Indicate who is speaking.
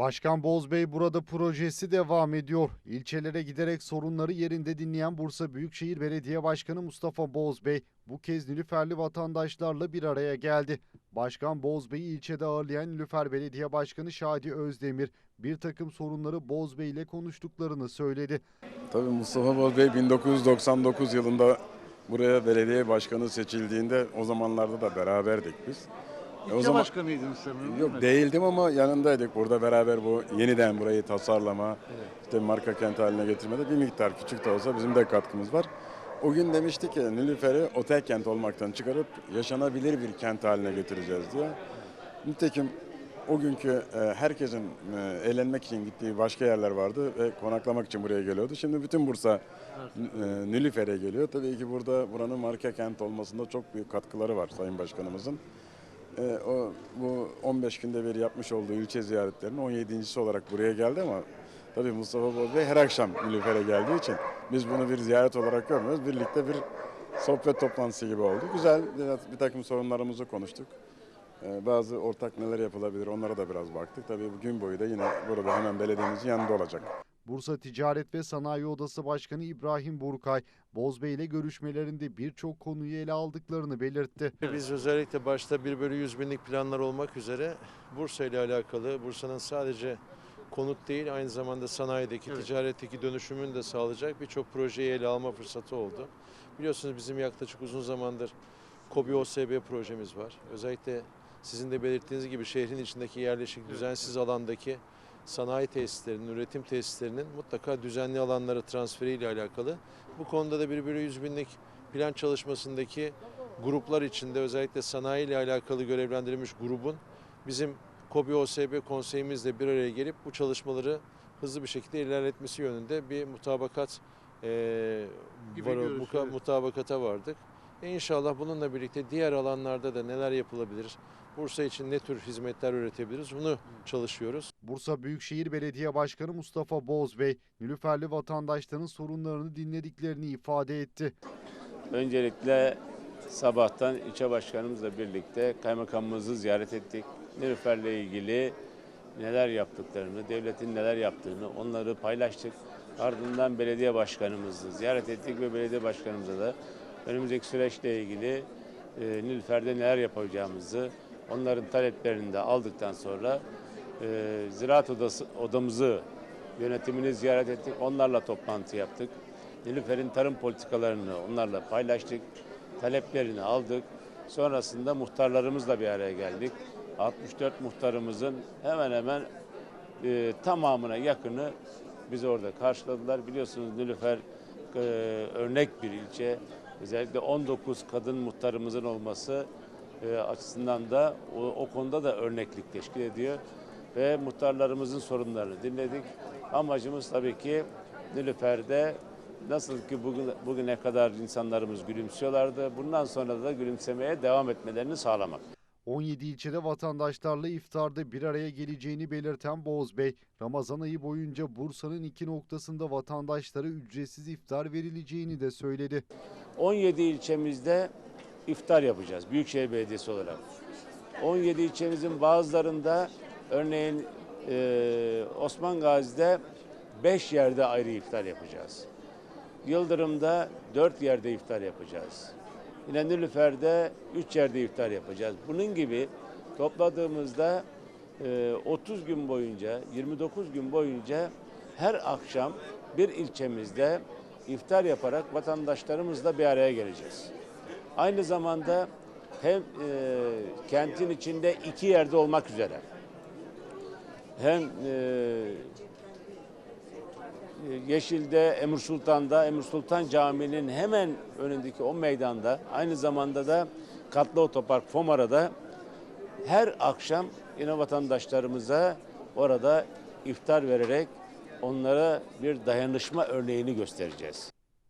Speaker 1: Başkan Bozbey burada projesi devam ediyor. İlçelere giderek sorunları yerinde dinleyen Bursa Büyükşehir Belediye Başkanı Mustafa Bozbey bu kez Nilüferli vatandaşlarla bir araya geldi. Başkan Bozbey'i ilçede ağırlayan Nilüfer Belediye Başkanı Şadi Özdemir bir takım sorunları Bozbey ile konuştuklarını söyledi.
Speaker 2: Tabii Mustafa Boz Bey 1999 yılında buraya belediye başkanı seçildiğinde o zamanlarda da beraberdik biz.
Speaker 3: İlçe başkanıydınız sanırım. değil
Speaker 2: Yok
Speaker 3: mi?
Speaker 2: değildim ama yanındaydık. Burada beraber bu yeniden burayı tasarlama, işte marka kent haline getirmede bir miktar küçük de olsa bizim de katkımız var. O gün demiştik ki Nilüfer'i otel kent olmaktan çıkarıp yaşanabilir bir kent haline getireceğiz diye. Nitekim o günkü e, herkesin e, eğlenmek için gittiği başka yerler vardı ve konaklamak için buraya geliyordu. Şimdi bütün Bursa e, Nilüfer'e geliyor. Tabii ki burada buranın marka kent olmasında çok büyük katkıları var Sayın Başkanımızın. E, o bu 15 günde bir yapmış olduğu ilçe ziyaretlerinin 17.si olarak buraya geldi ama tabii Mustafa Boz Bey her akşam Nilüfer'e geldiği için biz bunu bir ziyaret olarak görmüyoruz. Birlikte bir sohbet toplantısı gibi oldu. Güzel bir, takım sorunlarımızı konuştuk. E, bazı ortak neler yapılabilir onlara da biraz baktık. Tabii gün boyu da yine burada hemen belediyemizin yanında olacak.
Speaker 1: Bursa Ticaret ve Sanayi Odası Başkanı İbrahim Burkay, Bozbey ile görüşmelerinde birçok konuyu ele aldıklarını belirtti.
Speaker 4: Biz özellikle başta 1 bölü 100 binlik planlar olmak üzere Bursa ile alakalı Bursa'nın sadece konut değil aynı zamanda sanayideki, ticaretteki dönüşümünü de sağlayacak birçok projeyi ele alma fırsatı oldu. Biliyorsunuz bizim yaklaşık uzun zamandır KOBİ OSB projemiz var. Özellikle sizin de belirttiğiniz gibi şehrin içindeki yerleşik düzensiz alandaki sanayi tesislerinin, üretim tesislerinin mutlaka düzenli alanlara transferiyle alakalı. Bu konuda da 1 bölü 100 binlik plan çalışmasındaki gruplar içinde özellikle sanayi ile alakalı görevlendirilmiş grubun bizim KOBİ OSB konseyimizle bir araya gelip bu çalışmaları hızlı bir şekilde ilerletmesi yönünde bir mutabakat
Speaker 3: Gibi
Speaker 4: var- muka-
Speaker 3: evet.
Speaker 4: mutabakata vardık. E inşallah bununla birlikte diğer alanlarda da neler yapılabilir? Bursa için ne tür hizmetler üretebiliriz? Bunu çalışıyoruz.
Speaker 1: Bursa Büyükşehir Belediye Başkanı Mustafa Bozbey, Nilüferli vatandaşların sorunlarını dinlediklerini ifade etti.
Speaker 5: Öncelikle sabahtan ilçe başkanımızla birlikte kaymakamımızı ziyaret ettik. Nilüfer'le ilgili neler yaptıklarını, devletin neler yaptığını onları paylaştık. Ardından belediye başkanımızı ziyaret ettik ve belediye başkanımıza da önümüzdeki süreçle ilgili e, Nilüfer'de neler yapacağımızı, onların taleplerini de aldıktan sonra e, ziraat odası, odamızı yönetimini ziyaret ettik. Onlarla toplantı yaptık. Nilüfer'in tarım politikalarını onlarla paylaştık. Taleplerini aldık. Sonrasında muhtarlarımızla bir araya geldik. 64 muhtarımızın hemen hemen e, tamamına yakını bizi orada karşıladılar. Biliyorsunuz Nilüfer e, örnek bir ilçe. Özellikle 19 kadın muhtarımızın olması e, açısından da o, o konuda da örneklik teşkil ediyor. Ve muhtarlarımızın sorunlarını dinledik. Amacımız tabii ki Nilüfer'de nasıl ki bugün, bugüne kadar insanlarımız gülümsüyorlardı. Bundan sonra da gülümsemeye devam etmelerini sağlamak.
Speaker 1: 17 ilçede vatandaşlarla iftarda bir araya geleceğini belirten Bozbey, Ramazan ayı boyunca Bursa'nın iki noktasında vatandaşlara ücretsiz iftar verileceğini de söyledi.
Speaker 5: 17 ilçemizde iftar yapacağız Büyükşehir Belediyesi olarak. 17 ilçemizin bazılarında örneğin e, Osman Gazi'de 5 yerde ayrı iftar yapacağız. Yıldırım'da 4 yerde iftar yapacağız. Yine Nilüfer'de 3 yerde iftar yapacağız. Bunun gibi topladığımızda e, 30 gün boyunca, 29 gün boyunca her akşam bir ilçemizde iftar yaparak vatandaşlarımızla bir araya geleceğiz. Aynı zamanda hem e, kentin içinde iki yerde olmak üzere hem e, Yeşil'de, Emir Sultan'da, Emir Sultan Camii'nin hemen önündeki o meydanda aynı zamanda da Katlı Otopark Fomara'da her akşam yine vatandaşlarımıza orada iftar vererek onlara bir dayanışma örneğini göstereceğiz.